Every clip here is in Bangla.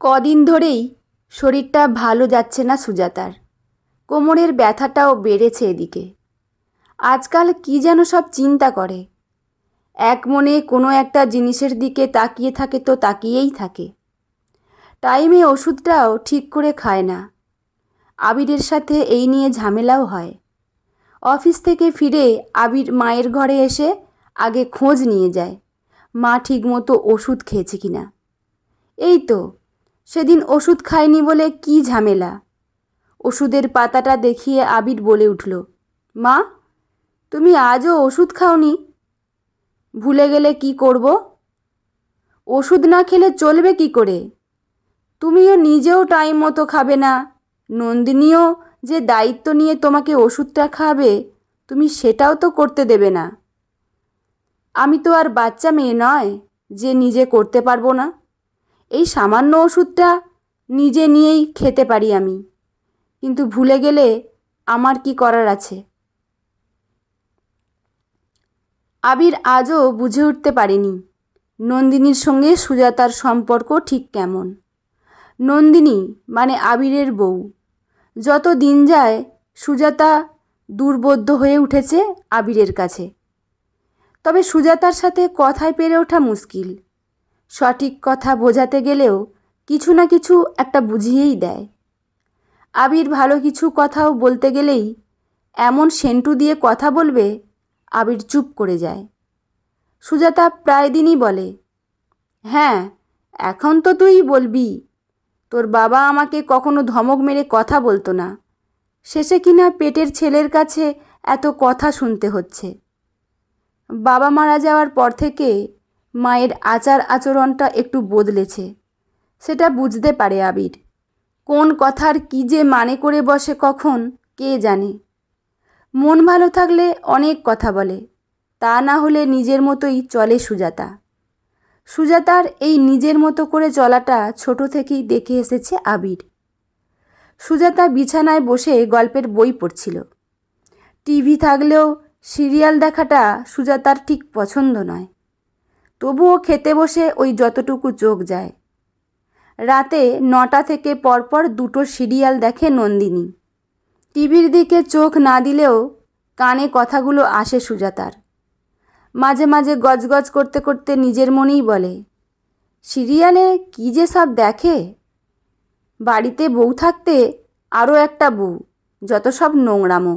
কদিন ধরেই শরীরটা ভালো যাচ্ছে না সুজাতার। কোমরের ব্যথাটাও বেড়েছে এদিকে। আজকাল কি যেন সব চিন্তা করে। এক মনে কোনো একটা জিনিসের দিকে তাকিয়ে থাকে তো তাকিয়েই থাকে। টাইমে ওষুধটাও ঠিক করে খায় না। আবিরের সাথে এই নিয়ে ঝামেলাও হয়। অফিস থেকে ফিরে আবির মায়ের ঘরে এসে আগে খোঁজ নিয়ে যায়, মা ঠিকমতো ওষুধ খেয়েছে কিনা। এই তো সেদিন ওষুধ খায়নি বলে কি ঝামেলা? ওষুধের পাতাটা দেখিয়ে আবির বলে উঠল, মা, তুমি আজও ওষুধ খাওনি? ভুলে গেলে কি করব? ওষুধ না খেলে চলবে কি করে? তুমিও নিজেও টাইম মতো খাবে না। নন্দিনীও যে দায়িত্ব নিয়ে তোমাকে ওষুধটা খাবে, তুমি সেটাও তো করতে দেবে না। আমি তো আর বাচ্চা মেয়ে নয়, যে নিজে করতে পারব না। এই সামান্য ওষুধটা নিজে নিয়েই খেতে পারি আমি। কিন্তু ভুলে গেলে আমার কি করার আছে? আবির আজও বুঝে উঠতে পারেনি নন্দিনীর সঙ্গে সুজাতার সম্পর্ক ঠিক কেমন। নন্দিনী মানে আবিরের বউ। যত দিন যায় সুজাতা দুর্বোধ্য হয়ে উঠেছে আবিরের কাছে। তবে সুজাতার সাথে কথায় পেরে ওঠা মুশকিল। সঠিক কথা বোঝাতে গেলেও কিছু না কিছু একটা বুঝিয়েই দেয়। আবির ভালো কিছু কথাও বলতে গেলেই এমন সেন্টু দিয়ে কথা বলবে, আবির চুপ করে যায়। সুজাতা প্রায় দিনই বলে হ্যাঁ এখন তো তুই বলবি। তোর বাবা আমাকে কখনো ধমক মেরে কথা বলতো না। শেষে কিনা পেটের ছেলের কাছে এত কথা শুনতে হচ্ছে। বাবা মারা যাওয়ার পর থেকে মায়ের আচার আচরণটা একটু বদলেছে। সেটা বুঝতে পারে আবির। কোন কথার কী যে মানে করে বসে কখন, কে জানে। মন ভালো থাকলে অনেক কথা বলে, তা না হলে নিজের মতোই চলে সুজাতা। সুজাতার এই নিজের মতো করে চলাটা ছোট থেকেই দেখে এসেছে আবির। সুজাতা বিছানায় বসে গল্পের বই পড়ছিল। টিভি থাকলেও সিরিয়াল দেখাটা সুজাতার ঠিক পছন্দ নয়। তবুও খেতে বসে ওই যতটুকু চোখ যায়। রাতে নটা থেকে পরপর দুটো সিরিয়াল দেখে নন্দিনী। টিভির দিকে চোখ না দিলেও কানে কথাগুলো আসে সুজাতার। মাঝে মাঝে গজগজ করতে করতে নিজের মনেই বলে, সিরিয়ালে কী যে সব দেখে? বাড়িতে বউ থাকতে আরও একটা বউ, যত সব নোংরামো।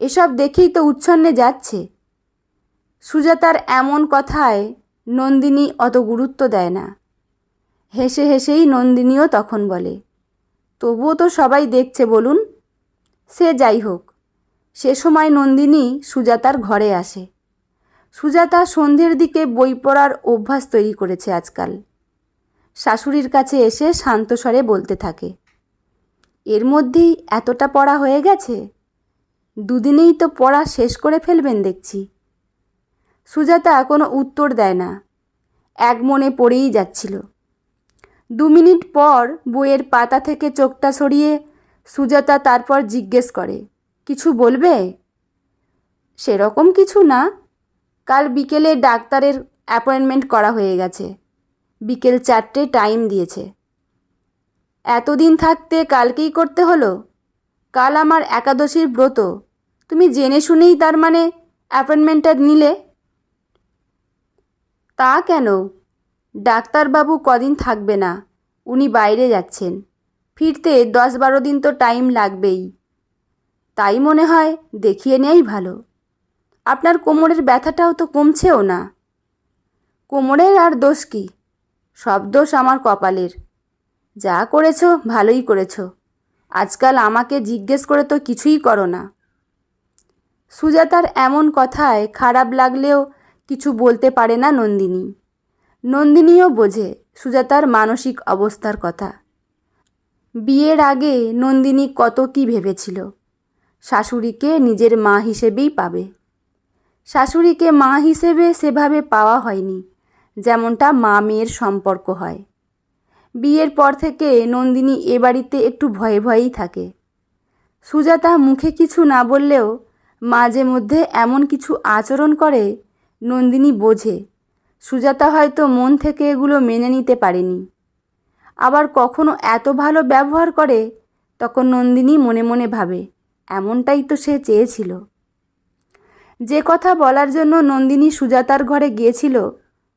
এসব দেখেই তো উচ্ছন্নে যাচ্ছে। সুজাতার এমন কথায় নন্দিনী অত গুরুত্ব দেয় না। হেসে হেসেই নন্দিনীও তখন বলে, তবুও তো সবাই দেখছে বলুন। সে যাই হোক, সে সময় নন্দিনী সুজাতার ঘরে আসে। সুজাতা সন্ধ্যের দিকে বই পড়ার অভ্যাস তৈরি করেছে আজকাল। শাশুড়ির কাছে এসে শান্ত স্বরে বলতে থাকে, এর মধ্যেই এতটা পড়া হয়ে গেছে? দুদিনেই তো পড়া শেষ করে ফেলবেন দেখছি। সুজাতা কোনো উত্তর দেয় না। এক মনে পড়েই যাচ্ছিল। দু মিনিট পর বইয়ের পাতা থেকে চোখটা সরিয়ে সুজাতা তারপর জিজ্ঞেস করে, কিছু বলবে? সেরকম কিছু না। কাল বিকেলে ডাক্তারের অ্যাপয়েন্টমেন্ট করা হয়ে গেছে। বিকেল চারটে টাইম দিয়েছে। এতদিন থাকতে কালকেই করতে হলো? কাল আমার একাদশীর ব্রত। তুমি জেনে শুনেই তার মানে অ্যাপয়েন্টমেন্টটা নিলে? তা কেন? ডাক্তারবাবু কদিন থাকবে না, উনি বাইরে যাচ্ছেন। ফিরতে দশ বারো দিন তো টাইম লাগবেই। তাই মনে হয় দেখিয়ে নেই ভালো। আপনার কোমরের ব্যথাটাও তো কমছেও না। কোমরের আর দোষ কি? সব দোষ আমার কপালের। যা করেছ, ভালোই করেছ। আজকাল আমাকে জিজ্ঞেস করে তো কিছুই করো না। সুজাতার এমন কথায় খারাপ লাগলেও কিছু বলতে পারে না নন্দিনী। নন্দিনীও বোঝে সুজাতার মানসিক অবস্থার কথা। বিয়ের আগে নন্দিনী কত কি ভেবেছিল। শাশুড়িকে নিজের মা হিসেবেই পাবে। শাশুড়িকে মা হিসেবে সেভাবে পাওয়া হয়নি, যেমনটা মা মেয়ের সম্পর্ক হয়। বিয়ের পর থেকে নন্দিনী এ বাড়িতে একটু ভয়ে ভয়েই থাকে। সুজাতা মুখে কিছু না বললেও মাঝে মধ্যে এমন কিছু আচরণ করে নন্দিনী বোঝে। সুজাতা হয়তো মন থেকে এগুলো মেনে নিতে পারেনি। আবার কখনো এত ভালো ব্যবহার করে, তখন নন্দিনী মনে মনে ভাবে, এমনটাই তো সে চেয়েছিল। যে কথা বলার জন্য নন্দিনী সুজাতার ঘরে গিয়েছিল,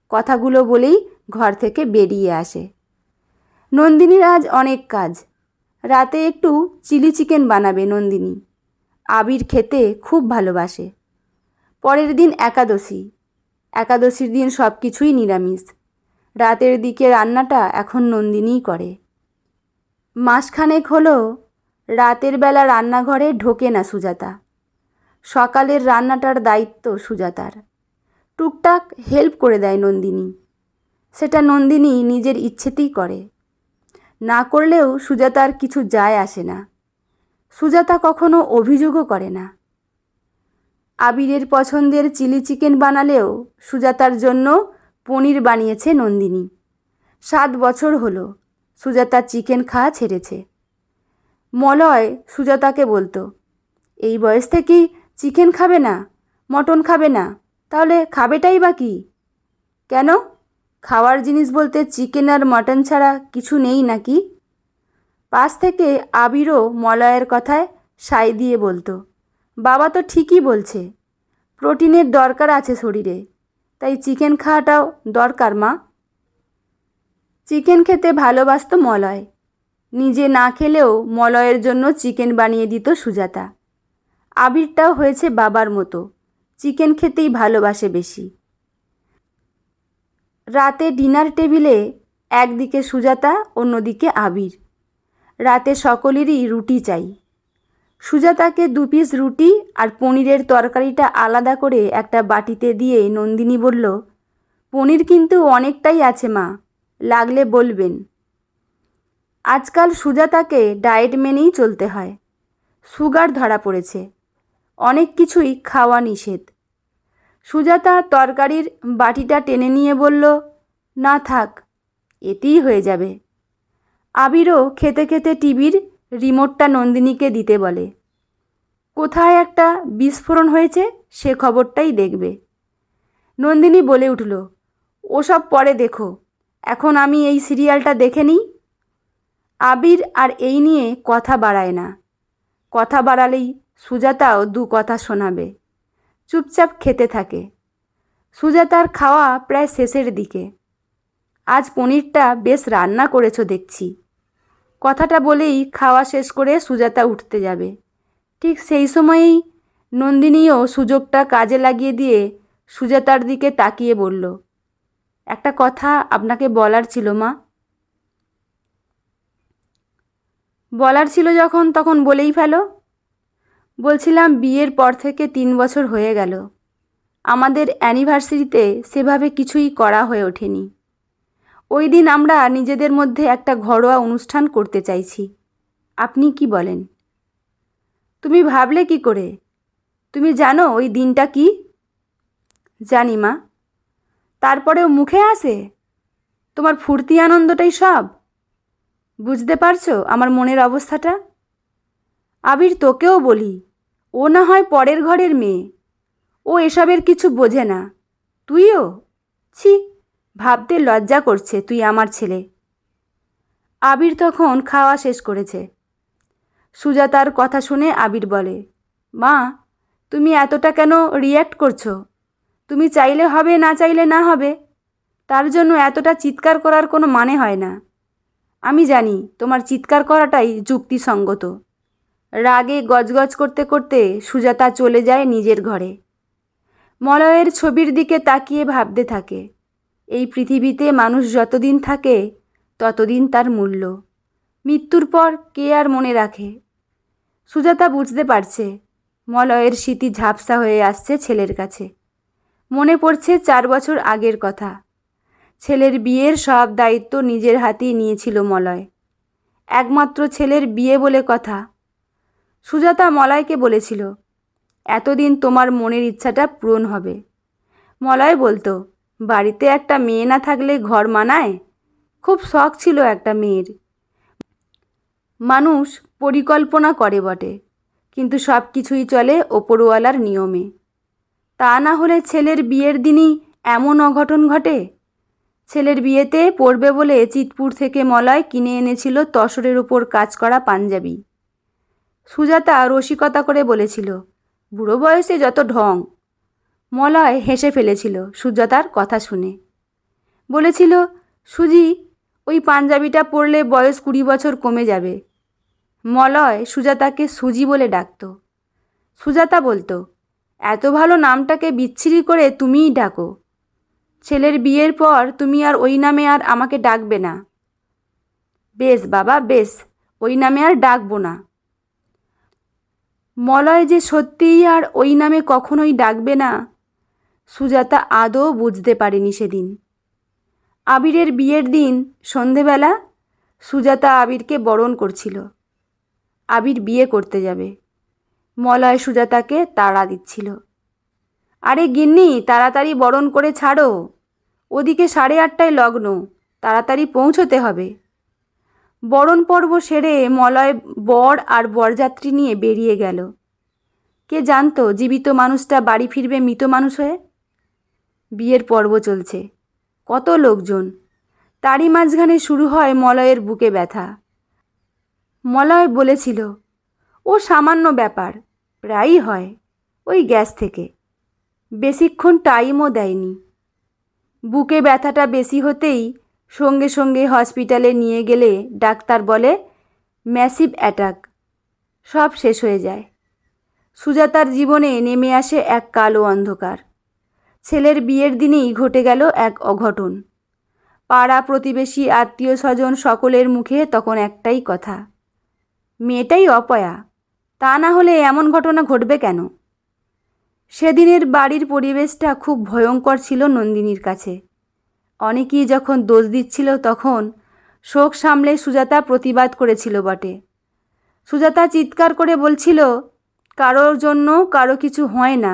কথাগুলো বলেই ঘর থেকে বেরিয়ে আসে। নন্দিনীর আজ অনেক কাজ। রাতে একটু চিলি চিকেন বানাবে নন্দিনী। আবির খেতে খুব ভালোবাসে। পরের দিন একাদশী। একাদশীর দিন সব কিছুই নিরামিষ। রাতের দিকে রান্নাটা এখন নন্দিনীই করে। মাসখানেক হলো রাতের বেলা রান্নাঘরে ঢোকে না সুজাতা। সকালের রান্নাটার দায়িত্ব সুজাতার। টুকটাক হেল্প করে দেয় নন্দিনী। সেটা নন্দিনী নিজের ইচ্ছেতেই করে। না করলেও সুজাতার কিছু যায় আসে না। সুজাতা কখনো অভিযোগও করে না। আবিরের পছন্দের চিলি চিকেন বানালেও সুজাতার জন্য পনির বানিয়েছে নন্দিনী। সাত বছর হলো, সুজাতা চিকেন খাওয়া ছেড়েছে। মলয় সুজাতাকে বলতো, এই বয়স থেকেই চিকেন খাবে না, মটন খাবে না, তাহলে খাবেটাই বা কি? কেন? খাওয়ার জিনিস বলতে চিকেন আর মটন ছাড়া কিছু নেই নাকি? পাশ থেকে আবিরও মলয়ের কথায় সাই দিয়ে বলতো বাবা তো ঠিকই বলছে। প্রোটিনের দরকার আছে শরীরে। তাই চিকেন খাওয়াটাও দরকার, মা। চিকেন খেতে ভালোবাসত মলয়। নিজে না খেলেও মলয়ের জন্য চিকেন বানিয়ে দিত সুজাতা। আবিরটাও হয়েছে বাবার মতো। চিকেন খেতেই ভালোবাসে বেশি। রাতে ডিনার টেবিলে একদিকে সুজাতা, অন্যদিকে আবির। রাতে সকলেরই রুটি চাই। সুজাতাকে দু পিস রুটি আর পনিরের তরকারিটা আলাদা করে একটা বাটিতে দিয়ে নন্দিনী বলল, পনির কিন্তু অনেকটাই আছে মা, লাগলে বলবেন। আজকাল সুজাতাকে ডায়েট মেনেই চলতে হয়। সুগার ধরা পড়েছে। অনেক কিছুই খাওয়া নিষেধ। সুজাতা তরকারির বাটিটা টেনে নিয়ে বলল, না থাক, এতেই হয়ে যাবে। আবিরও খেতে খেতে টিভির রিমোটটা নন্দিনীকে দিতে বলে। কোথায় একটা বিস্ফোরণ হয়েছে সে খবরটাই দেখবে। নন্দিনী বলে উঠল, ওসব পরে দেখো। এখন আমি এই সিরিয়ালটা দেখে নিই। আবির আর এই নিয়ে কথা বাড়ায় না। কথা বাড়ালেই সুজাতাও দু কথা শোনাবে। চুপচাপ খেতে থাকে। সুজাতার খাওয়া প্রায় শেষের দিকে। আজ পনিরটা বেশ রান্না করেছ দেখছি। কথাটা বলেই খাওয়া শেষ করে সুজাতা উঠতে যাবে। ঠিক সেই সময়েই নন্দিনীও সুযোগটা কাজে লাগিয়ে দিয়ে সুজাতার দিকে তাকিয়ে বলল, একটা কথা আপনাকে বলার ছিল মা। বলার ছিল যখন, তখন বলেই ফেলো। বলছিলাম বিয়ের পর থেকে তিন বছর হয়ে গেল। আমাদের অ্যানিভার্সারিতে সেভাবে কিছুই করা হয়ে ওঠেনি। ওই দিন আমরা নিজেদের মধ্যে একটা ঘরোয়া অনুষ্ঠান করতে চাইছি। আপনি কি বলেন? তুমি ভাবলে কি করে? তুমি জানো ওই দিনটা কি? জানি মা। তারপরেও মুখে আসে? তোমার ফুর্তি আনন্দটাই সব? বুঝতে পারছ আমার মনের অবস্থাটা? আবির তোকেও বলি, ও না হয় পরের ঘরের মেয়ে। ও এসবের কিছু বোঝে না। তুইও? ছি। ভাবতে লজ্জা করছে তুই আমার ছেলে। আবির তখন খাওয়া শেষ করেছে। সুজাতার কথা শুনে আবির বলে, মা, তুমি এতটা কেন রিয়্যাক্ট করছ? তুমি চাইলে হবে, না চাইলে না হবে। তার জন্য এতটা চিৎকার করার কোনো মানে হয় না। আমি জানি তোমার চিৎকার করাটাই যুক্তিসঙ্গত। রাগে গজগজ করতে করতে সুজাতা চলে যায় নিজের ঘরে। মলয়ের ছবির দিকে তাকিয়ে ভাবতে থাকে। এই পৃথিবীতে মানুষ যতদিন থাকে, ততদিন তার মূল্য। মৃত্যুর পর কে আর মনে রাখে? সুজাতা বুঝতে পারছে, মলয়ের স্মৃতি ঝাপসা হয়ে আসছে ছেলের কাছে। মনে পড়ছে চার বছর আগের কথা। ছেলের বিয়ের সব দায়িত্ব নিজের হাতেই নিয়েছিল মলয়। একমাত্র ছেলের বিয়ে বলে কথা। সুজাতা মলয়কে বলেছিল, এতদিন তোমার মনের ইচ্ছাটা পূরণ হবে। মলয় বলতো বাড়িতে একটা মেয়ে না থাকলে ঘর মানায়? খুব শখ ছিল একটা মেয়ের। মানুষ পরিকল্পনা করে বটে, কিন্তু সব কিছুই চলে ওপরওয়ালার নিয়মে। তা না হলে ছেলের বিয়ের দিনই এমন অঘটন ঘটে? ছেলের বিয়েতে পড়বে বলে চিতপুর থেকে মলয় কিনে এনেছিল তসরের ওপর কাজ করা পাঞ্জাবি। সুজাতা রসিকতা করে বলেছিল, বুড়ো বয়সে যত ঢং মলয় হেসে ফেলেছিল সুজাতার কথা শুনে। বলেছিল, সুজি, ওই পাঞ্জাবিটা পরলে বয়স কুড়ি বছর কমে যাবে। মলয় সুজাতাকে সুজি বলে ডাকত। সুজাতা বলতো, এত ভালো নামটাকে বিচ্ছিরি করে তুমিই ডাকো। ছেলের বিয়ের পর তুমি আর ওই নামে আর আমাকে ডাকবে না। বেশ বাবা, বেশ, ওই নামে আর ডাকবো না। মলয় যে সত্যিই আর ওই নামে কখনোই ডাকবে না সুজাতা আদৌ বুঝতে পারেনি সেদিন। আবিরের বিয়ের দিন সন্ধেবেলা সুজাতা আবিরকে বরণ করছিল। আবির বিয়ে করতে যাবে। মলয় সুজাতাকে তাড়া দিচ্ছিল। আরে গিন্নি, তাড়াতাড়ি বরণ করে ছাড়ো। ওদিকে সাড়ে আটটায় লগ্ন, তাড়াতাড়ি পৌঁছতে হবে। বরণ পর্ব সেরে মলয় বর আর বরযাত্রী নিয়ে বেরিয়ে গেল। কে জানতো, জীবিত মানুষটা বাড়ি ফিরবে মৃত মানুষ হয়ে? বিয়ের পর্ব চলছে। কত লোকজন? তারই মাঝখানে শুরু হয় মলয়ের বুকে ব্যথা। মলয় বলেছিল, ও সামান্য ব্যাপার, প্রায়ই হয় ওই গ্যাস থেকে। বেশিক্ষণ টাইমও দেয়নি। বুকে ব্যথাটা বেশি হতেই সঙ্গে সঙ্গে হসপিটালে নিয়ে গেলে ডাক্তার বলে, ম্যাসিভ অ্যাটাক, সব শেষ হয়ে যায়। সুজাতার জীবনে নেমে আসে এক কালো অন্ধকার। ছেলের বিয়ের দিনেই ঘটে গেল এক অঘটন। পাড়া প্রতিবেশী আত্মীয় স্বজন সকলের মুখে তখন একটাই কথা, মেয়েটাই অপয়া, তা না হলে এমন ঘটনা ঘটবে কেন? সেদিনের বাড়ির পরিবেশটা খুব ভয়ঙ্কর ছিল নন্দিনীর কাছে। অনেকেই যখন দোষ দিচ্ছিল তখন শোক সামলে সুজাতা প্রতিবাদ করেছিল বটে। সুজাতা চিৎকার করে বলছিল, কারোর জন্য কারও কিছু হয় না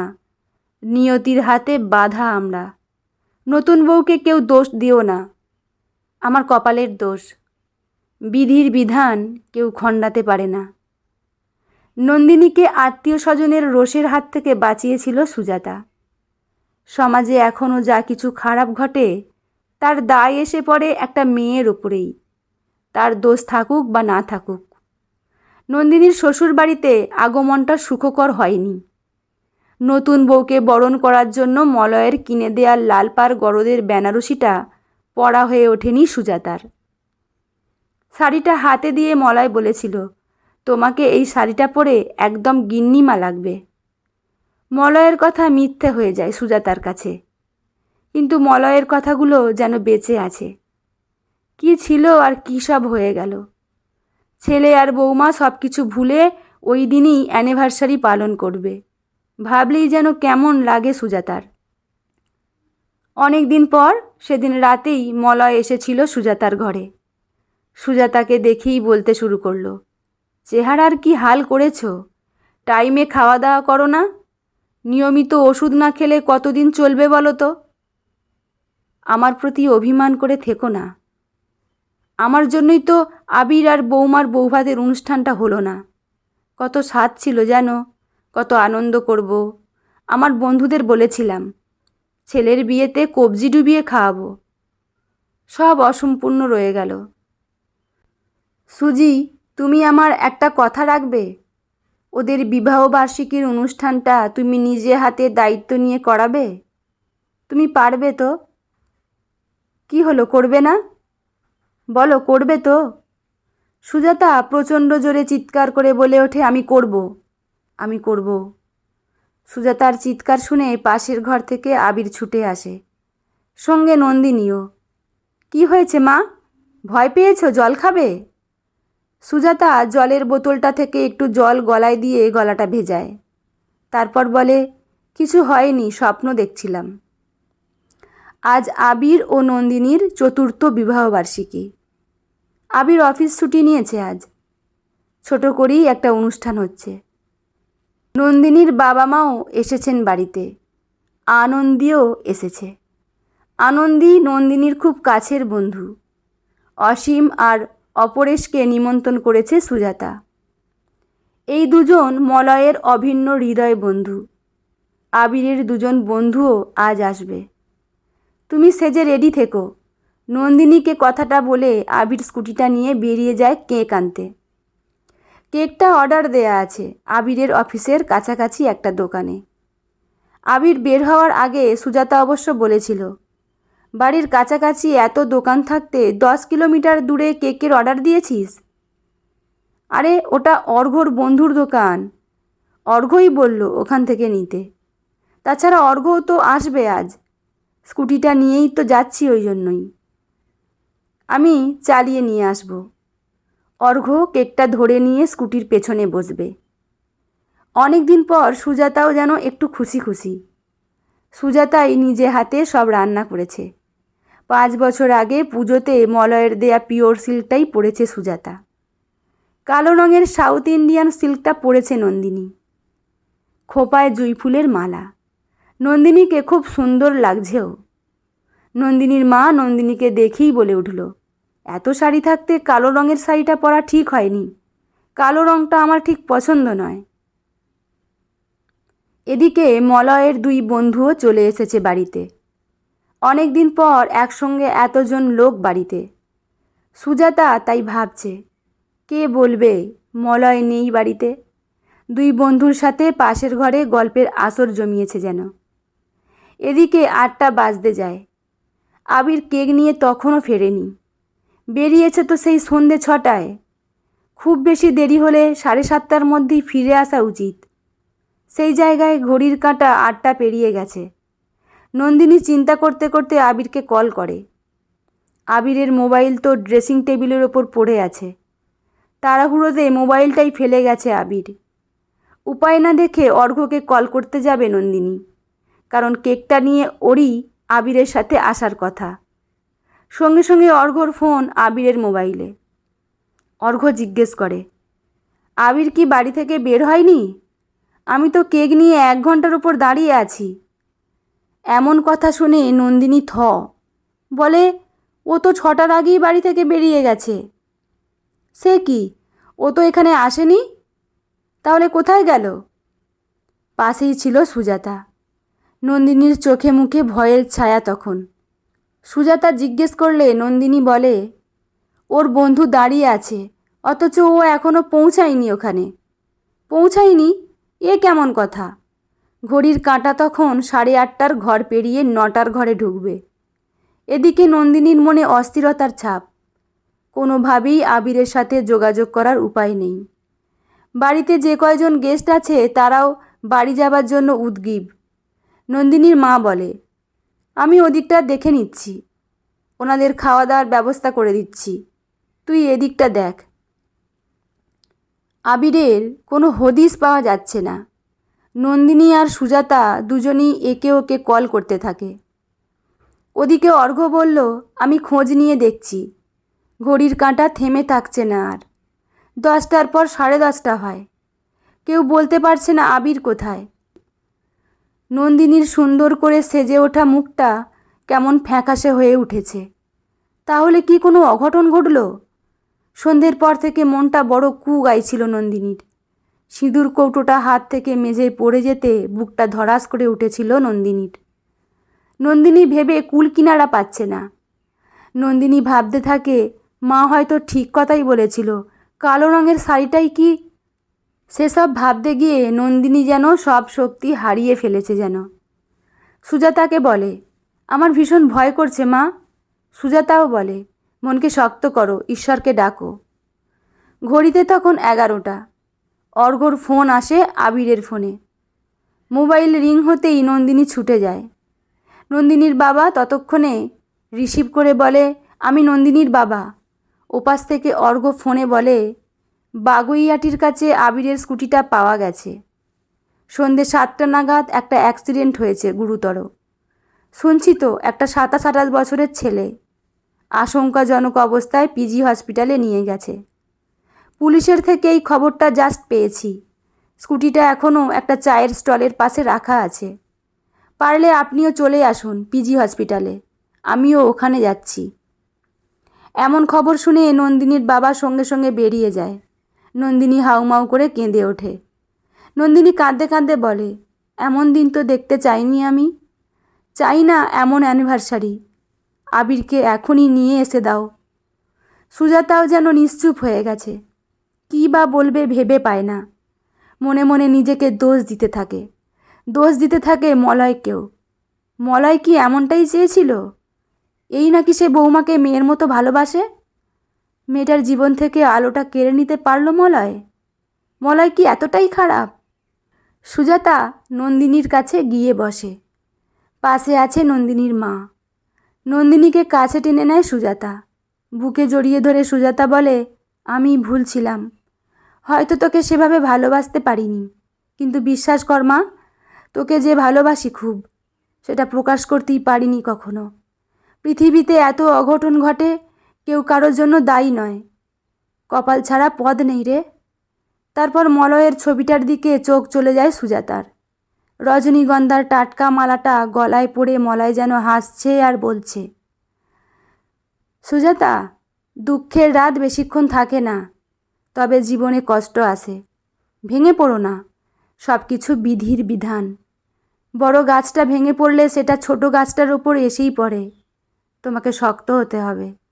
নিয়তির হাতে বাধা আমরা। নতুন বউকে কেউ দোষ দিও না। আমার কপালের দোষ। বিধির বিধান কেউ খণ্ডাতে পারে না। নন্দিনীকে আত্মীয় স্বজনের রোষের হাত থেকে বাঁচিয়েছিল সুজাতা। সমাজে এখনও যা কিছু খারাপ ঘটে, তার দায় এসে পড়ে একটা মেয়ের ওপরেই তার দোষ থাকুক বা না থাকুক। নন্দিনীর শ্বশুর বাড়িতে আগমনটা সুখকর হয়নি। নতুন বউকে বরণ করার জন্য মলয়ের কিনে দেয়া লালপার গরদের বেনারসিটা পরা হয়ে ওঠেনি সুজাতার। শাড়িটা হাতে দিয়ে মলয় বলেছিল, তোমাকে এই শাড়িটা পরে একদম গিন্নিমা লাগবে। মলয়ের কথা মিথ্যে হয়ে যায় সুজাতার কাছে, কিন্তু মলয়ের কথাগুলো যেন বেঁচে আছে। কি ছিল আর কী সব হয়ে গেল? ছেলে আর বৌমা সব কিছু ভুলে ওই দিনই অ্যানিভার্সারি পালন করবে। ভাবলেই যেন কেমন লাগে সুজাতার। অনেক দিন পর সেদিন রাতেই মলয় এসেছিল সুজাতার ঘরে। সুজাতাকে দেখেই বলতে শুরু করল, চেহারার কি হাল করেছ? টাইমে খাওয়া দাওয়া করো না? নিয়মিত ওষুধ না খেলে কতদিন চলবে বলো তো? আমার প্রতি অভিমান করে থেকো না। আমার জন্যই তো আবির আর বৌমার বৌভাতের অনুষ্ঠানটা হলো না। কত স্বাদ ছিল যেন কত আনন্দ করব। আমার বন্ধুদের বলেছিলাম, ছেলের বিয়েতে কবজি ডুবিয়ে খাওয়াবো। সব অসম্পূর্ণ রয়ে গেল। সুজি, তুমি আমার একটা কথা রাখবে? ওদের বিবাহবার্ষিকীর অনুষ্ঠানটা তুমি নিজে হাতে দায়িত্ব নিয়ে করাবে? তুমি পারবে তো? কি হলো, করবে না? বলো, করবে তো। সুজাতা, প্রচণ্ড জোরে চিৎকার করে বলে ওঠে, আমি করব। আমি করব। সুজাতার চিৎকার শুনে পাশের ঘর থেকে আবির ছুটে আসে। সঙ্গে নন্দিনীও, কি হয়েছে মা? ভয় পেয়েছ? জল খাবে? সুজাতা জলের বোতলটা থেকে একটু জল গলায় দিয়ে গলাটা ভেজায়। তারপর বলে, কিছু হয়নি, স্বপ্ন দেখছিলাম। আজ আবির ও নন্দিনীর চতুর্থ বিবাহবার্ষিকী। আবির অফিস ছুটি নিয়েছে আজ। ছোট করেই একটা অনুষ্ঠান হচ্ছে। নন্দিনীর বাবা মাও এসেছেন বাড়িতে। আনন্দীও এসেছে। আনন্দী নন্দিনীর খুব কাছের বন্ধু। অসীম আর অপরেশকে নিমন্ত্রণ করেছে সুজাতা। এই দুজন মলয়ের অভিন্ন হৃদয় বন্ধু। আবিরের দুজন বন্ধুও আজ আসবে। তুমি সেজে রেডি থেকো। নন্দিনীকে কথাটা বলে আবির স্কুটিটা নিয়ে বেরিয়ে যায় কেক আনতে। কেকটা অর্ডার দেয়া আছে, আবিরের অফিসের কাছাকাছি একটা দোকানে। আবির বের হওয়ার আগে সুজাতা অবশ্য বলেছিল, বাড়ির কাছাকাছি এত দোকান থাকতে দশ কিলোমিটার দূরে কেকের অর্ডার দিয়েছিস? আরে, ওটা অর্ঘর বন্ধুর দোকান। অর্ঘই বলল ওখান থেকে নিতে। তাছাড়া অর্ঘও তো আসবে আজ। স্কুটিটা নিয়েই তো যাচ্ছি ওই জন্যই। আমি চালিয়ে নিয়ে আসব। অর্ঘ কেকটা ধরে নিয়ে স্কুটির পেছনে বসবে। অনেক দিন পর সুজাতাও যেন একটু খুশি খুশি। সুজাতাই নিজে হাতে সব রান্না করেছে। পাঁচ বছর আগে পুজোতে মলয়ের দেয়া পিওর সিল্কটাই পরেছে সুজাতা। কালো রঙের সাউথ ইন্ডিয়ান সিল্কটা পরেছে নন্দিনী। খোপায় জুঁই ফুলের মালা। নন্দিনীকে খুব সুন্দর লাগছেও। নন্দিনীর মা নন্দিনীকে দেখেই বলে উঠল এত শাড়ি থাকতে কালো রঙের শাড়িটা পরা ঠিক হয়নি। কালো রঙটা আমার ঠিক পছন্দ নয়। এদিকে মলয়ের দুই বন্ধুও চলে এসেছে বাড়িতে। অনেক দিন পর একসঙ্গে এতজন লোক বাড়িতে। সুজাতা তাই ভাবছে, কে বলবে, মলয় নেই বাড়িতে? দুই বন্ধুর সাথে পাশের ঘরে গল্পের আসর জমিয়েছে যেন। এদিকে আটটা বাজতে যায়। আবির কেক নিয়ে তখনও ফেরেনি। বেরিয়েছে তো সেই সন্ধে ছটায়। খুব বেশি দেরি হলে সাড়ে সাতটার মধ্যেই ফিরে আসা উচিত। সেই জায়গায় ঘড়ির কাঁটা আটটা পেরিয়ে গেছে। নন্দিনী চিন্তা করতে করতে আবিরকে কল করে। আবিরের মোবাইল তো ড্রেসিং টেবিলের ওপর পড়ে আছে। তাড়াহুড়োতে মোবাইলটাই ফেলে গেছে আবির। উপায় না দেখে অর্ঘ্যকে কল করতে যাবে নন্দিনী। কারণ কেকটা নিয়ে ওরই আবিরের সাথে আসার কথা। সঙ্গে সঙ্গে অর্ঘ্যর ফোন আবিরের মোবাইলে। অর্ঘ্য জিজ্ঞেস করে, আবির কি বাড়ি থেকে বের হয়নি? আমি তো কেক নিয়ে এক ঘণ্টার উপর দাঁড়িয়ে আছি। এমন কথা শুনে নন্দিনী থ। বলে, ও তো ছটার আগেই বাড়ি থেকে বেরিয়ে গেছে। সে কি? ও তো এখানে আসেনি? তাহলে কোথায় গেল? পাশেই ছিল সুজাতা। নন্দিনীর চোখে মুখে ভয়ের ছায়া তখন। সুজাতা জিজ্ঞেস করলে, নন্দিনী বলে, ওর বন্ধু দাঁড়িয়ে আছে, অথচ ও এখনও পৌঁছায়নি ওখানে। পৌঁছায়নি? এ কেমন কথা? ঘড়ির কাঁটা তখন সাড়ে আটটার ঘর পেরিয়ে নটার ঘরে ঢুকবে। এদিকে নন্দিনীর মনে অস্থিরতার ছাপ। কোনোভাবেই আবিরের সাথে যোগাযোগ করার উপায় নেই। বাড়িতে যে কয়জন গেস্ট আছে, তারাও বাড়ি যাবার জন্য উদ্গীব। নন্দিনীর মা বলে আমি ওদিকটা দেখে নিচ্ছি। ওনাদের খাওয়া দাওয়ার ব্যবস্থা করে দিচ্ছি। তুই এদিকটা দেখ। আবিরের কোনো হদিস পাওয়া যাচ্ছে না। নন্দিনী আর সুজাতা দুজনেই একে ওকে কল করতে থাকে। ওদিকে অর্ঘ্য বলল, আমি খোঁজ নিয়ে দেখছি। ঘড়ির কাঁটা থেমে থাকছে না আর। দশটার পর সাড়ে দশটা হয়। কেউ বলতে পারছে না আবির কোথায়। নন্দিনীর সুন্দর করে সেজে ওঠা মুখটা কেমন ফ্যাকাশে হয়ে উঠেছে। তাহলে কি কোনো অঘটন ঘটল? সন্ধ্যের পর থেকে মনটা বড় কু গাইছিল নন্দিনীর। সিঁদুর কৌটোটা হাত থেকে মেঝেয় পড়ে যেতে বুকটা ধরাস করে উঠেছিল নন্দিনীর। নন্দিনী ভেবে কুল কিনারা পাচ্ছে না। নন্দিনী ভাবতে থাকে, মা হয়তো ঠিক কথাই বলেছিল। কালো রঙের শাড়িটাই কি সেসব ভাবতে গিয়ে নন্দিনী যেন সব শক্তি হারিয়ে ফেলেছে যেন। সুজাতাকে বলে, আমার ভীষণ ভয় করছে মা। সুজাতাও বলে, মনকে শক্ত করো, ঈশ্বরকে ডাকো। ঘড়িতে তখন এগারোটা। অর্ঘর ফোন আসে আবিরের ফোনে। মোবাইল রিং হতেই নন্দিনী ছুটে যায়। নন্দিনীর বাবা ততক্ষণে রিসিভ করে বলে, আমি নন্দিনীর বাবা। ওপাশ থেকে অর্ঘ ফোনে বলে বাগুইয়াটির কাছে আবিরের স্কুটিটা পাওয়া গেছে। সন্ধে সাতটা নাগাদ একটা অ্যাক্সিডেন্ট হয়েছে গুরুতর। শুনছি তো, একটা সাতাশ আঠাশ বছরের ছেলে। আশঙ্কাজনক অবস্থায় পিজি হসপিটালে নিয়ে গেছে। পুলিশের থেকে এই খবরটা জাস্ট পেয়েছি। স্কুটিটা এখনও একটা চায়ের স্টলের পাশে রাখা আছে। পারলে আপনিও চলে আসুন পিজি হসপিটালে। আমিও ওখানে যাচ্ছি। এমন খবর শুনে নন্দিনীর বাবা সঙ্গে সঙ্গে বেরিয়ে যায়। নন্দিনী হাউমাউ করে কেঁদে ওঠে। নন্দিনী কাঁদতে কাঁদতে বলে, এমন দিন তো দেখতে চাইনি আমি। চাই না এমন অ্যানিভার্সারি। আবিরকে এখনই নিয়ে এসে দাও। সুজাতাও যেন নিশ্চুপ হয়ে গেছে। কী বা বলবে ভেবে পায় না। মনে মনে নিজেকে দোষ দিতে থাকে। দোষ দিতে থাকে মলয়কেও মলয় কি এমনটাই চেয়েছিল? এই নাকি সে বৌমাকে মেয়ের মতো ভালোবাসে? মেয়েটার জীবন থেকে আলোটা কেড়ে নিতে পারল মলয়? মলয় কি এতটাই খারাপ? সুজাতা নন্দিনীর কাছে গিয়ে বসে। পাশে আছে নন্দিনীর মা। নন্দিনীকে কাছে টেনে নেয় সুজাতা। বুকে জড়িয়ে ধরে সুজাতা বলে, আমি ভুল ছিলাম। হয়তো তোকে সেভাবে ভালোবাসতে পারিনি। কিন্তু বিশ্বাস কর মা, তোকে যে ভালোবাসি খুব, সেটা প্রকাশ করতেই পারিনি কখনো। পৃথিবীতে এত অঘটন ঘটে কেউ কারোর জন্য দায়ী নয়। কপাল ছাড়া পদ নেই রে। তারপর মলয়ের ছবিটার দিকে চোখ চলে যায় সুজাতার। রজনীগন্ধার টাটকা মালাটা গলায় পড়ে মলয় যেন হাসছে আর বলছে, সুজাতা, দুঃখের রাত বেশিক্ষণ থাকে না, তবে জীবনে কষ্ট আসে ভেঙে পড়ো না সব কিছু বিধির বিধান। বড় গাছটা ভেঙে পড়লে সেটা ছোট গাছটার ওপর এসেই পড়ে। তোমাকে শক্ত হতে হবে।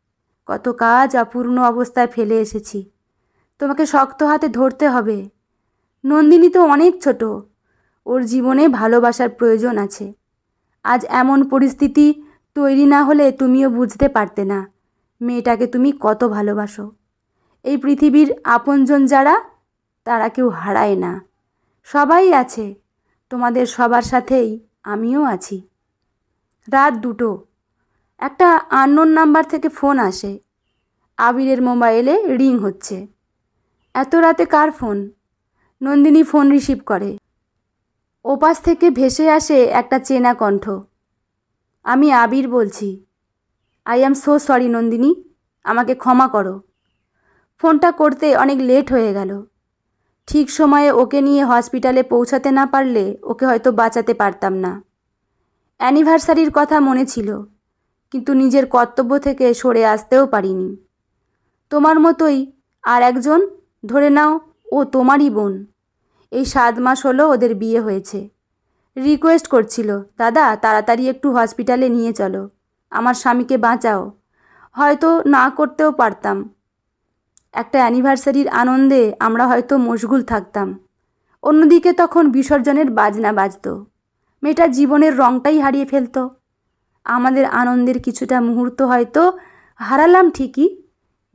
কত কাজ অপূর্ণ অবস্থায় ফেলে এসেছি। তোমাকে শক্ত হাতে ধরতে হবে। নন্দিনী তো অনেক ছোট। ওর জীবনে ভালোবাসার প্রয়োজন আছে। আজ এমন পরিস্থিতি তৈরি না হলে তুমিও বুঝতে পারতে না, মেয়েটাকে তুমি কত ভালোবাসো। এই পৃথিবীর আপনজন যারা, তারা কেউ হারায় না। সবাই আছে। তোমাদের সবার সাথেই আমিও আছি। রাত দুটো। একটা আননোন নাম্বার থেকে ফোন আসে। আবিরের মোবাইলে রিং হচ্ছে। এত রাতে কার ফোন নন্দিনী ফোন রিসিভ করে। ওপাশ থেকে ভেসে আসে একটা চেনা কণ্ঠ। আমি আবির বলছি I am so sorry Nandini, আমাকে ক্ষমা করো। ফোনটা করতে অনেক লেট হয়ে গেল। ঠিক সময়ে ওকে নিয়ে হসপিটালে পৌঁছাতে না পারলে ওকে হয়তো বাঁচাতে পারতাম না। অ্যানিভার্সারির কথা মনে ছিল। কিন্তু নিজের কর্তব্য থেকে সরে আসতেও পারিনি। তোমার মতোই আর একজন? ধরে নাও, ও তোমারই বোন। এই সাত মাস হলো ওদের বিয়ে হয়েছে। রিকোয়েস্ট করছিল, দাদা, তাড়াতাড়ি একটু হসপিটালে নিয়ে চলো। আমার স্বামীকে বাঁচাও। হয়তো না করতেও পারতাম। একটা অ্যানিভার্সারির আনন্দে আমরা হয়তো মশগুল থাকতাম। অন্যদিকে তখন বিসর্জনের বাজনা বাজত। মেয়েটার জীবনের রঙটাই হারিয়ে ফেলতো। আমাদের আনন্দের কিছুটা মুহূর্ত হয়তো হারালাম ঠিকই,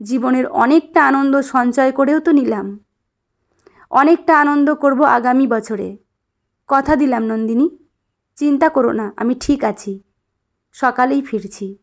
জীবনের অনেকটা আনন্দ সঞ্চয় করেও তো নিলাম। অনেকটা আনন্দ করব আগামী বছরে। কথা দিলাম নন্দিনী, চিন্তা করো না, আমি ঠিক আছি। সকালেই ফিরছি।